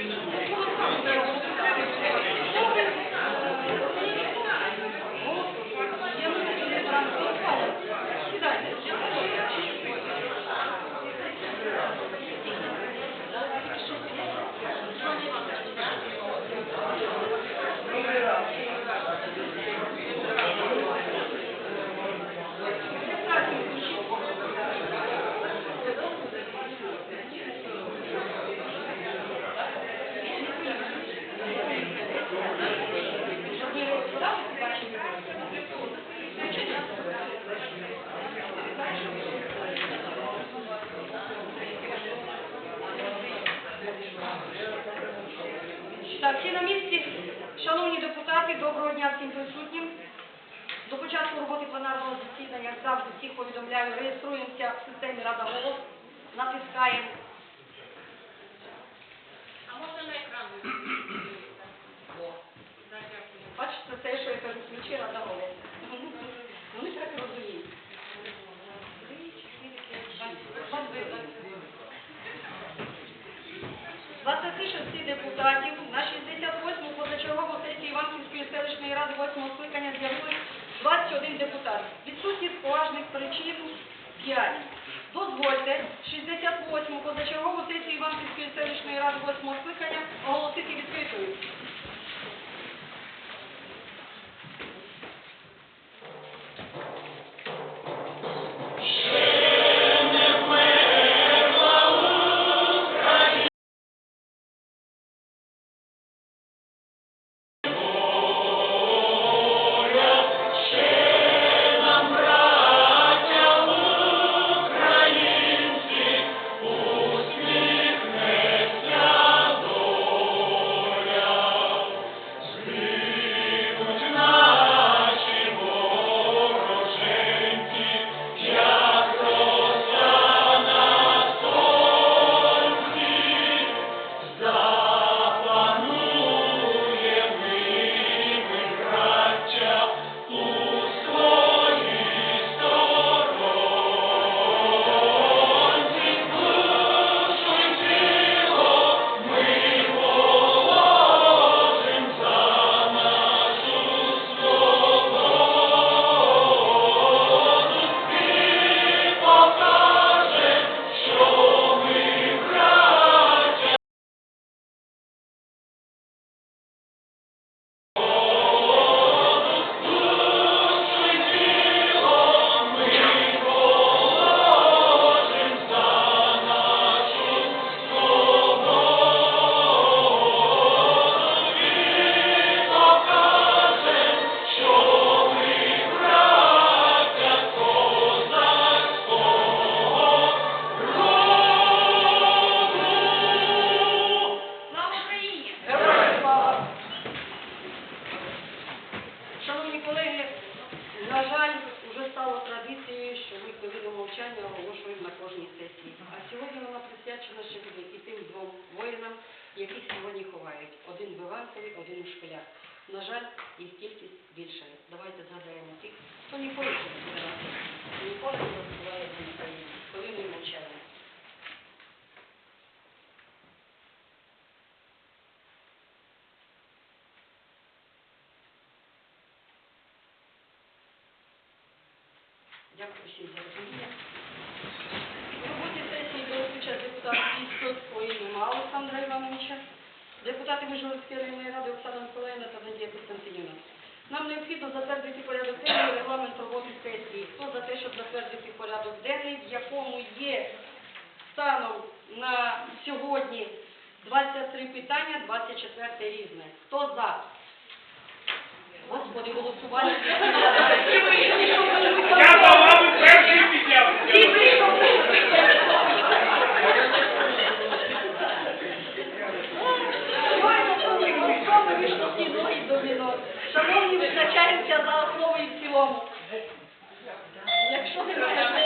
よかった。Так, всі на місці. Шановні депутати, доброго дня всім присутнім. До початку роботи пленарного засідання, як завжди, всіх повідомляю, реєструємося в системі Рада Голос, натискаємо. А можна на екран О. Бачите, це, що я кажу, ключі Рада Голос. Вони так розуміють. Двадцяти шести депутатів на 68-му позачергову сесію Іванківської 8 скликання з'явилось 21 депутат. Відсутність поважних причин 5. Дозвольте 68-му позачергову сесію Іванківської селищної ради 8 скликання оголосити відкритою. Яких сьогодні ховають. Один в один у шпилях. На жаль, їх кількість збільшає. Давайте згадаємо тих, хто ніколи не буде ніколи не розбиває за Україну. Хвилиною мовчання. Дякую всім за розуміння. Депутати Міжгородської районної ради Оксана Миколаївна та Надія Костянтинівна. Нам необхідно затвердити порядок денний регламент роботи сесії. Хто за те, щоб затвердити порядок денний, в якому є станом на сьогодні 23 питання, 24 різне. Хто за? Господи, голосування. Я за вами перший підняв. Шановні, визначаємося за основу і в цілому. Якщо немає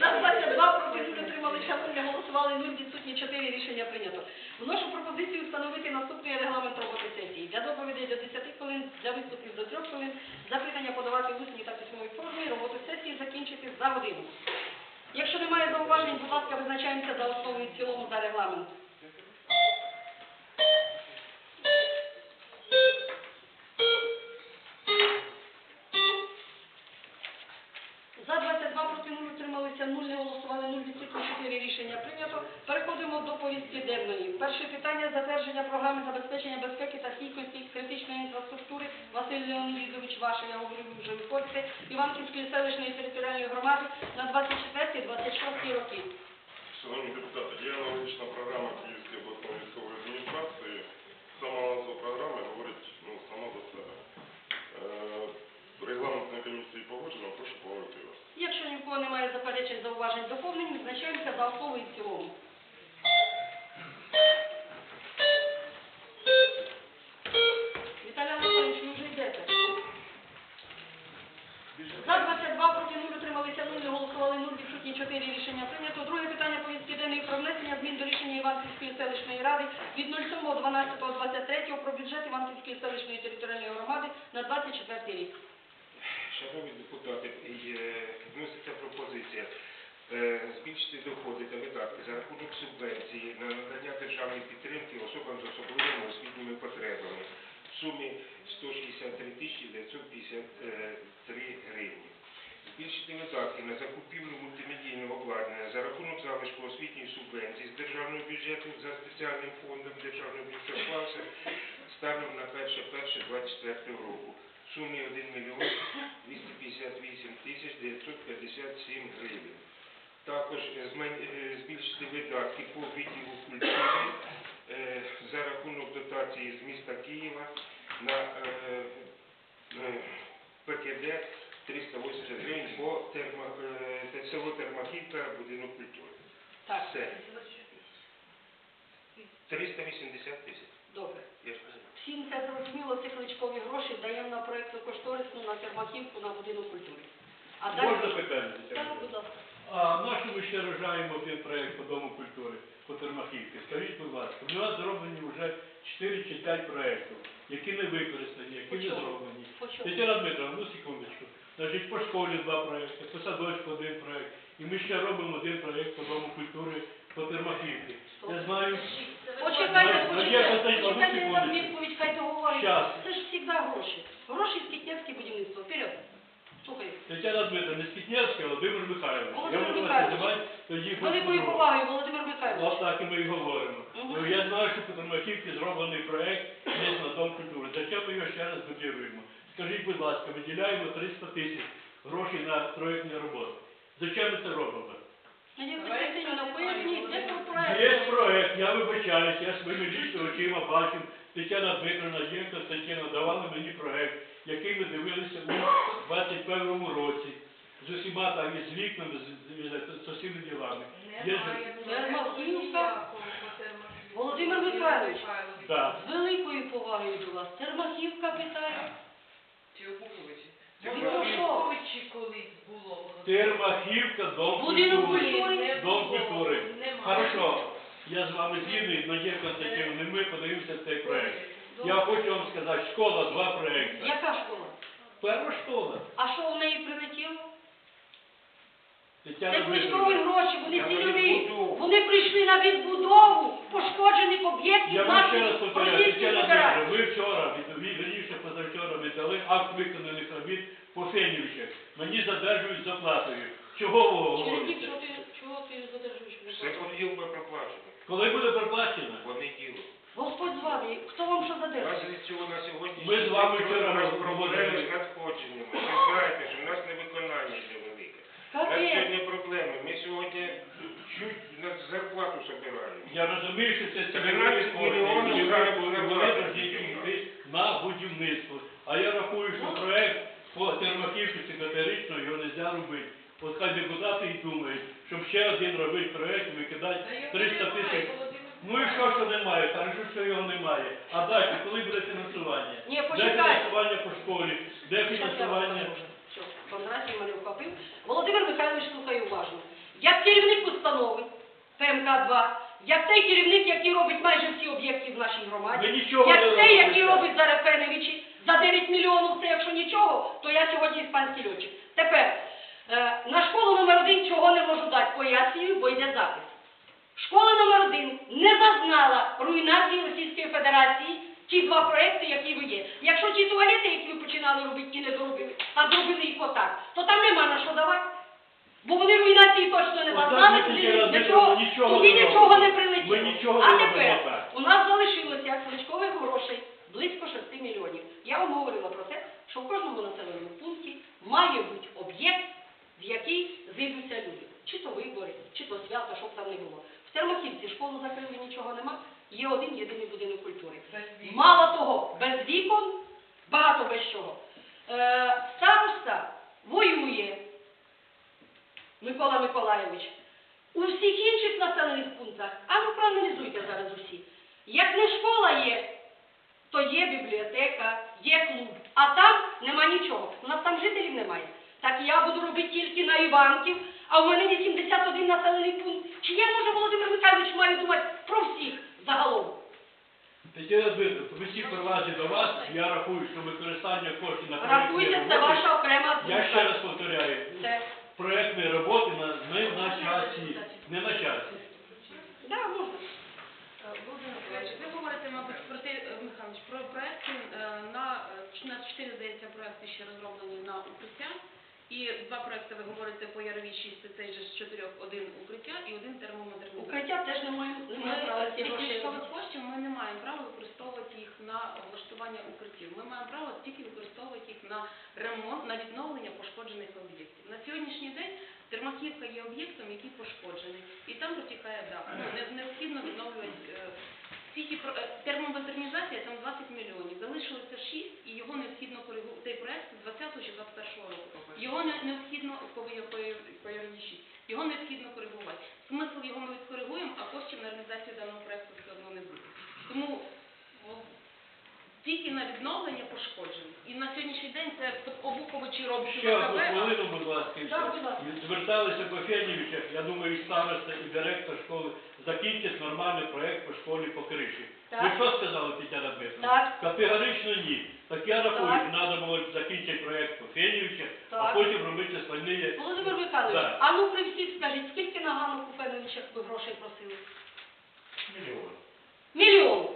За 22 проти нуль отримали шановні, голосували 0, відсутні 4, рішення прийнято. Вношу пропозицію встановити наступний регламент роботи сесії. Для доповідей до 10 хвилин, для виступів до 3 хвилин, запитання подавати в та письмовій формі, роботу сесії закінчити за годину. Якщо немає зауважень, будь ласка, визначаємося за основу і в цілому за регламент. рішення прийнято. Переходимо до повістки денної. Перше питання затвердження програми забезпечення безпеки та стійкості критичної інфраструктури. Василь Леонідович Ваша, я говорю, вже в виходите, Іванківської селищної територіальної громади на 24-26 роки. Шановні депутати, є аналогічна програма Київської обласної військової адміністрації. Сама назва програми говорить ну, сама за себе. Е, регламентної комісії погоджено, прошу поговорити вас немає заперечень, зауважень, доповнень, визначаємося за основу і в цілому. Віталій Анатолійович, ви вже йдете. За 22 проти 0 утрималися 0, не голосували 0, відсутні 4 рішення прийнято. Друге питання повістки денної про внесення змін до рішення Іванківської селищної ради від 07.12.23 про бюджет Іванківської селищної територіальної громади на 24 рік. Шановні депутати, е, вноситься пропозиція е, збільшити доходи та видатки за рахунок субвенції на надання державної підтримки особам з особливими освітніми потребами в сумі 163 тисячі 953 гривні. Збільшити видатки на закупівлю мультимедійного обладнання за рахунок залишку освітньої субвенції з державного бюджету за спеціальним фондом державного бюджету станом на 1.1.24 року в сумі 1 мільйон 258 тисяч 957 гривень. Також е, е, збільшити видатки по відділу культури е, за рахунок дотації з міста Києва на ПКД 380 гривень по термо, село Термахівка, будинок культури. Так, Все. 380 тисяч. Добре. Всім це зрозуміло, ці кличкові гроші даємо на проєктну кошторисну на Термахівку на будинок культури. А далі... Можна питання? Так, будь ласка. А нащо ми ще рожаємо один проєкт по Дому культури, по Термахівці? Скажіть, будь ласка, у нас зроблені вже 4 чи 5 проєктів, які не використані, які не зроблені. Тетяна Дмитровна, ну секундочку. Значить, по школі два проєкти, по садочку один проєкт. І ми ще робимо один проєкт по Дому культури по Термахівці. Я знаю, Почекайте, почекайте, почекайте, я дам відповідь, хай. Щас. Це ж завжди гроші. Гроші з Кітнєвське будівництво. Вперед. Слухай. Тетяна Дмитровна, не Скітнєвська, а Володимир Михайлович. Я Володимир вас Михайлович. називати тоді З великою повагою, Володимир Михайлович. Ось так і ми і говоримо. Мгм. Ну, я знаю, що по Термахівці зроблений проект є на Дом культури. Зачем ми його ще раз дублюємо? Скажіть, будь ласка, виділяємо 300 тисяч грошей на проєктні роботи. Зачем ми це робимо? Є проект, я вибачаюсь, я своїми лічно очима бачив. Тетяна Дмитрівна, є Константина, давали мені проект, який ми дивилися у 21 році. З усіма там і з вікнами, з, з, з усіми ділами. Є Володимир Михайлович. Так. З великою повагою до вас. Термахівка питає. Ну, колись було. Термахівка, дом Будинок культури. культури. Дом культури. Немає. Хорошо. Я з вами згідний, Надія Константинівна, ми подивимося цей проект. Я хочу вам сказати, школа, два проекти. Яка школа? Перша школа. А що в неї прилетіло? Тетяна Це Дмитрівна. ключові гроші, вони Я цільові. Вони прийшли на відбудову пошкоджених об'єктів Я вам ще раз наших повторяю, Тетяна федерацій. Дмитрівна, ви вчора, від- від- позавчора віддали акт виконаних робіт по Фенівичах. Мені задержують з оплатою. Чого ви говорите? чого ти, чого ти задержуєш Все мене? понеділка проплачено. Коли буде проплачено? Понеділок. Господь з вами, хто вам що задержує? нас цього на сьогодні Ми з вами вчора нас з надходженнями. Ви знаєте, що в нас невиконання йде велике. У нас Капець. сьогодні проблеми. Ми сьогодні чуть на зарплату збираємо. Я розумію, що це 13 мільйонів зараз вони зарплати. повинні йти на будівництво. А я рахую, що проект по термохівці категорично його не можна робити. От хай депутати і думають, щоб ще один робити проект, викидати 300 тисяч. Ну і що, що немає? Хорошо, що його немає. А далі, коли буде фінансування? Ні, Де фінансування по школі? Де фінансування? Володимир Михайлович слухає уважно. Як керівник установи ПМК-2, як той керівник, який робить майже всі об'єкти в нашій громаді, Ми нічого не як той, робимо. який робить за Рефеневичі, за 9 мільйонів, це якщо нічого, то я сьогодні іспанський льотчик. Тепер, е, на школу номер один чого не можу дати, пояснюю, бо йде запис. Школа номер один не зазнала руйнації Російської Федерації ті два проекти, які ви є. Якщо ті туалети, які ви починали робити і не доробили, а зробили їх отак, то там нема на що давати. Бо вони руйнації точно не зазнали, тоді нічого, не нічого не прилетіло. А тепер у нас залишилося кличкових грошей близько 6 мільйонів. Я вам говорила про те, що в кожному населеному пункті має бути об'єкт, в який зійдуться люди. Чи то вибори, чи то свято, щоб там не було. В Термохівці школу закрили, нічого нема. Є один єдиний будинок культури. Мало того, без вікон, багато без чого. Е, староста воює, Микола Миколайович. У всіх інших населених пунктах, а ну проаналізуйте зараз усі. Як не школа є, то є бібліотека, є клуб, а там нема нічого. У нас там жителів немає. Так я буду робити тільки на Іванків, а у мене 81 населений пункт. Чи я, може, Володимир Михайлович, маю думати про всіх загалом? Тетяна Дмитрівна, всі привазі до вас, я рахую, що використання коштів на Рахуйте, це ваша окрема Я ще раз повторяю, Це, проєктні роботи на, не на часі, не на часі. да, можна. Володимир Миколаївич, ви говорите, мабуть, про те, е, Михайлович, про проекти е, на, е, на 4, здається, проекти ще розроблені на укриття. І два проекти ви говорите по Яровій 6, цей же з чотирьох, один укриття і один термомодернізація. Укриття теж не маємо, Ми права ці гроші. коштів ми не маємо права використовувати їх на облаштування укриттів. Ми маємо право тільки використовувати їх на ремонт, на відновлення пошкоджених об'єктів. На сьогоднішній день Термаківка є об'єктом, який пошкоджений, і там протікає дах. Ну, не, необхідно відновлювати. Всі ті про- е, термомодернізація там 20 мільйонів. Залишилося 6 і його необхідно. Цей проект з 20 чи 21 року. Його необхідно по, по, по Яровій 6. Його необхідно коригувати. Смисл його ми відкоригуємо, а коштів на реалізацію даного проекту все одно не буде. Тому тільки на відновлення пошкоджень. І на сьогоднішній день це обуховичі роблять Ще одну хвилину, будь ласка, і Так, будь ласка. Зверталися по Фенівичах, я думаю, і староста, і директор школи, закінчить нормальний проєкт по школі по криші. Так. Ви що сказали, Тетяна Дмитрівна? Так. Категорично ні. Так я рахую, Так. що треба було закінчити проєкт по Фенівичах, а Так. потім робити остальні. Володимир Михайлович, Так. а ну при всіх скажіть, скільки на Ганну Купеновича ви грошей просили? Мільйон. Мільйон.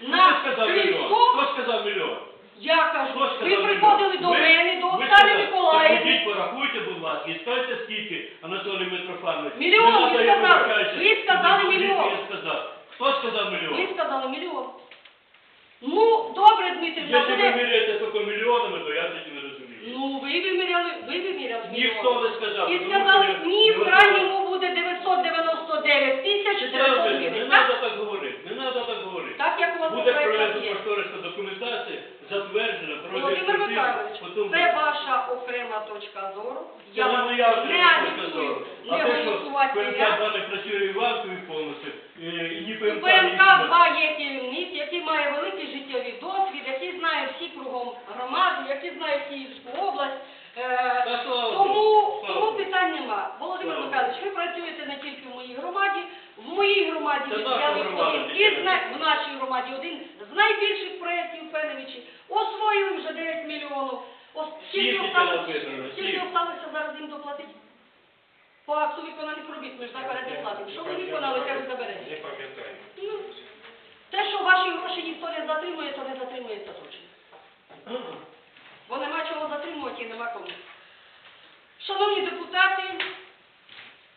Хто сказав мільйон? Хто сказав мільйон? я Хто кажу, сказав ви мільйон? приходили до Ви- мене, до ви Оксани сказали, Миколаївни. ідіть, порахуйте, будь ласка, і скажете скільки, Анатолій Митрофанович. Мільйон, Не ви сказали. Ви сказали Скільки мільйон. Я сказав. Хто сказав мільйон? Ви сказали мільйон. Ну, добре, Дмитрівна, Якщо ви буде. міряєте тільки мільйонами, то я тоді не розумію. Ну, ви виміряли, ви виміряли Ніхто не сказав. І тому сказали, я- ні, в крайньому буде 999 тисяч 400 Дмитрівна, гривень. Не Так? треба так говорити, не треба так говорити. Так, як у вас Буде проєкт проєктна є. кошторисна документація, затверджена, пройде Володимир експертизу, Михайлович, потім це ваша окрема точка зору. Це Я не вам не вже агітую, не А те, що голосувати ПМК я. працює Іванкові повністю, і і ні У ПМК, ні ПМК ПМК. 2 є керівник, який має великий життєвий досвід, який знає всі кругом громади, який знає Київську область. Е, Тому, тому питань нема. Володимир Михайлович, ви працюєте не тільки в моїй громаді, в моїй громаді Це наша громада, один най- в нашій громаді один з найбільших проєктів Феневичі. Освоїли вже 9 мільйонів. Скільки осталося, скільки осталося зараз їм доплатити? По акту виконаних робіт ми ж наперед не платимо. Що ви виконали, те ви заберете. Не пам'ятаю. Ну, те, що ваші гроші ніхто не затримує, то не затримується точно. Бо нема. Шановні депутати,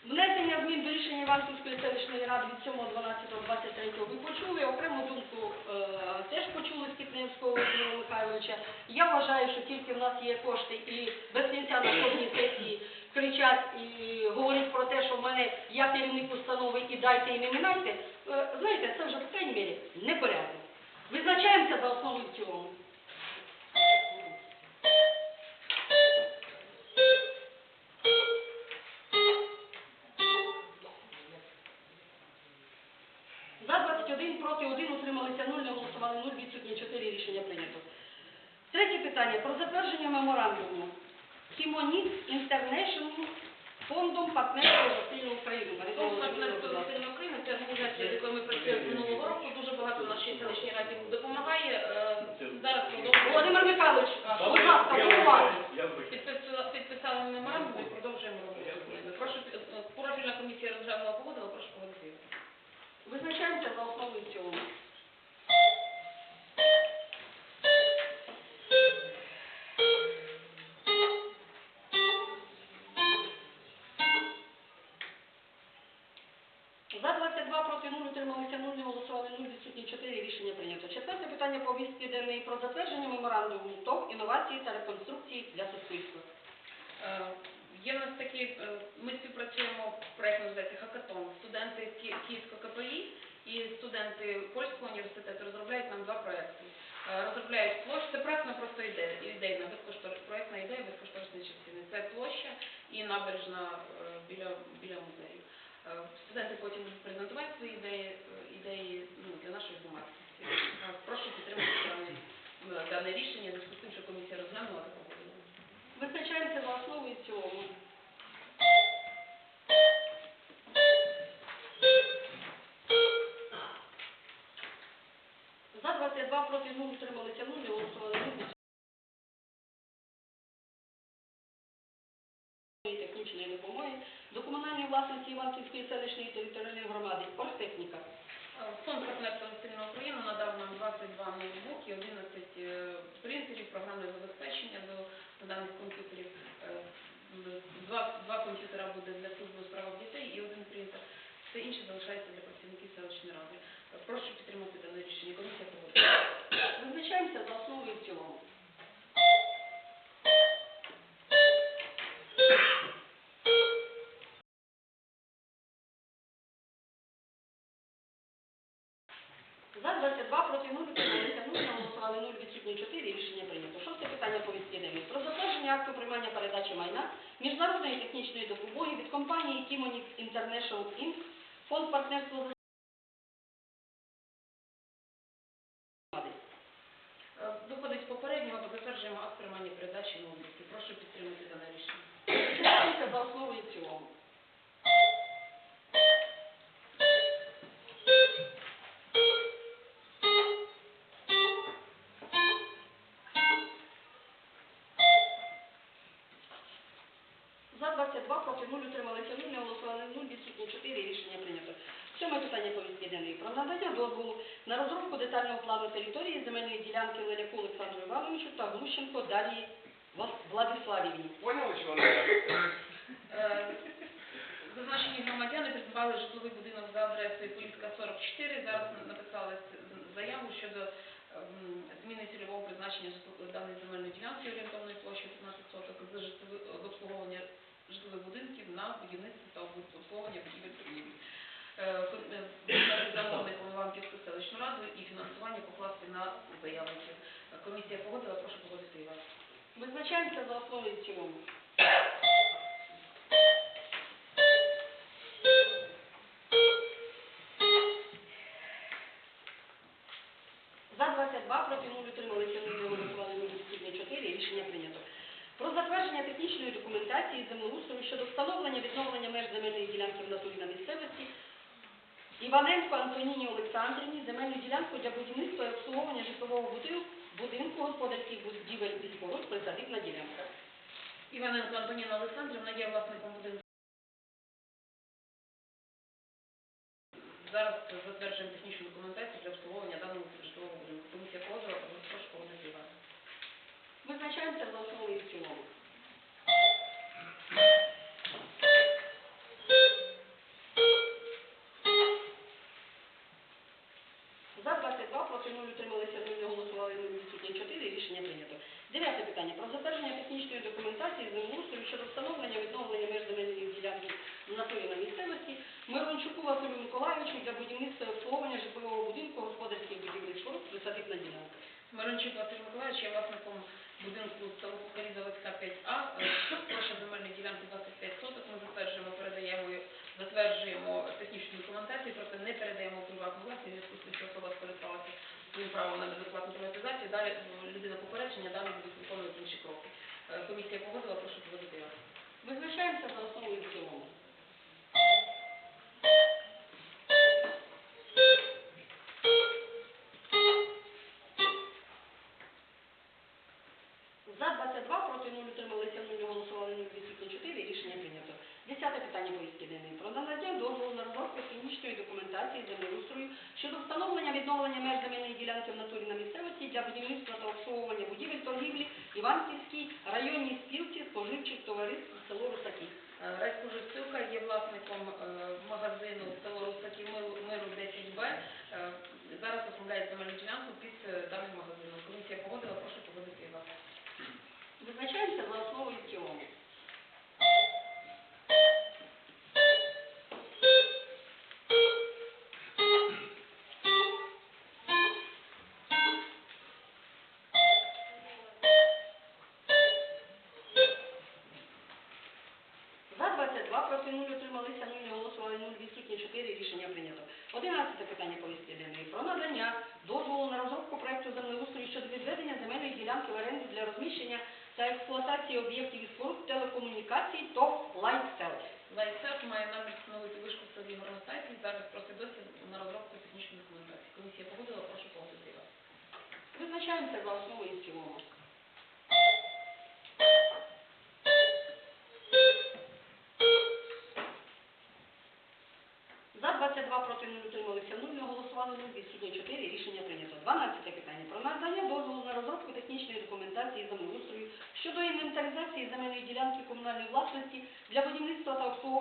внесення змін до рішення Іванківської селищної ради від 7.12.23 ви почули, окрему думку е, теж почули з Кіпневського Володимира Михайловича. Я вважаю, що тільки в нас є кошти і без кінця на кожній сесії кричать і говорять про те, що в мене я керівник установи і дайте і не минайте. Е, знаєте, це вже в крайній мірі непорядно. Визначаємося за основу в цілому. 21, проти 1, утрималися 0, не голосували 0, відсутні 4, рішення прийнято. Третє питання про затвердження меморандуму Хімоніт Інтернешнл фондом партнерства Україну. Марина Фонд партнерства сильну Україну це організація, з якою ми працюємо минулого року. Дуже багато нашій селищній раді допомагає. Е, Зараз. Володимир Михайлович, будь ласка, вибачаюсь. Підписали, підписали меморандум і продовжуємо роботу. з ними. Прошу, е, профільна комісія розглянула погодила, прошу погодити. Визначаємося за основу і в. За 22 проти 0 утрималися 0, не голосували 0, відсутні 4, рішення прийнято. Четверте питання повістки денної про затвердження меморандуму ТОВ інновації та реконструкції для суспільства. Є в нас такі, е, ми співпрацюємо, проєкт називається Хакатон. Студенти Ки- Київського КПІ і студенти Польського університету розробляють нам два проєкти. Е, Розробляють площу, це проєктна просто ідея, ідейна, проєктна ідея безкоштовної частини. Це площа і набережна е, біля, біля музею. Студенти потім будуть презентувати свої ідеї, ідеї ну, для нашої громадськості. Прошу підтримати дане, рішення, в зв'язку з тим, що комісія За 22 проти 0 утрималися 0, не голосували 0. технічної допомоги до комунальної власності Іванківської селищної територіальної громади. Оргтехніка. Е, Фонд партнерства національної України надав нам 22 ноутбуки, 11 е, принтерів, програмне забезпечення до даних комп'ютерів. Е, Два, два комп'ютера буде для служби у дітей і один принтер. Все інше залишається для працівників селищної ради. Прошу підтримати дане рішення. Комісія погодила. Визначаємося за основу і в цілому. За 22 проти 0 утрималися 0, голосували 0, відсутні 4, рішення прийнято. Шосте питання повістки денної. Про затвердження акту приймання передачі майна міжнародної технічної допомоги від компанії Timonix International Inc. Фонд партнерства проти 0 утрималися 0, не голосували 0, відсутні 4, рішення прийнято. Сьоме питання повістки денної про надання дозволу на розробку детального плану території земельної ділянки Леляку Олександру Івановичу та Глущенко Дар'ї Владиславівні. Поняли, що вона? Е, Зазначені громадяни придбали житловий будинок за адресою Поліська 44. Зараз написали з- заяву щодо ем, зміни цільового призначення даної земельної ділянки орієнтовної площі 15 соток з житлови- з обслуговування житлових будинків на будівництво та обслуговування будівель торгівлі. Е, е, замовником Іванківську селищну раду і фінансування покласти на заявників. Комісія погодила, прошу погодити вас. Визначаємося за основу і цілому. Щодо встановлення відновлення меж земельної ділянки в натурі на місцевості Іваненко Антоніні Олександрівні земельну ділянку для будівництва і обслуговування житлового будинку, будинку господарських будівель і споруд присадибна ділянка. Іваненко Антоніна Олександрівна є власником будинку. Зараз затверджуємо технічну документацію для обслуговування даного житлового будинку. Комісія погодила, прошу вас. Визначаємося за основу і в цілому. Мирончук Василь Миколаївич є власником будинку село Заводська 5А. Е, Площа земельної ділянки 25 соток. Ми затверджуємо, передаємо, затверджуємо технічну документацію, проте не передаємо приватну власність, зв'язку з тим, що особа скористалася своїм правом на безоплатну приватизацію. Далі людина попередження, далі будуть виконувати інші кроки. Е, Комісія погодила, прошу проводити вас. Визначаємося за основу і в цілому. Будівництва та обслуговування будівель торгівлі Іванківській районній спілці споживчих товариств село Русаки. Е, Райспоживспілка є власником е, магазину село Русаки Миру Миру 10Б. Е, Зараз оформляє земельну ділянку під даним магазином. Комісія погодила, прошу погодити вас. Визначаємося за основу і в цілому. 11 питання повістки денної про надання дозволу на розробку проекту землеустрою щодо відведення земельної ділянки в оренду для розміщення та експлуатації об'єктів і споруд телекомунікацій ТОВ «Лайфсел». Лайсеп має намір встановити вишку в селі Горностайці зараз просить дозвіл на розробку технічної документації. Комісія погодила, прошу погодити вас. Визначаємося за основу і в цілому. Проти не утрималися 0, не голосували 0, відсутні 4, рішення прийнято. 12 питання про надання дозволу на розробку технічної документації землеустрою щодо інвентаризації земельної ділянки комунальної власності для будівництва та обслуговування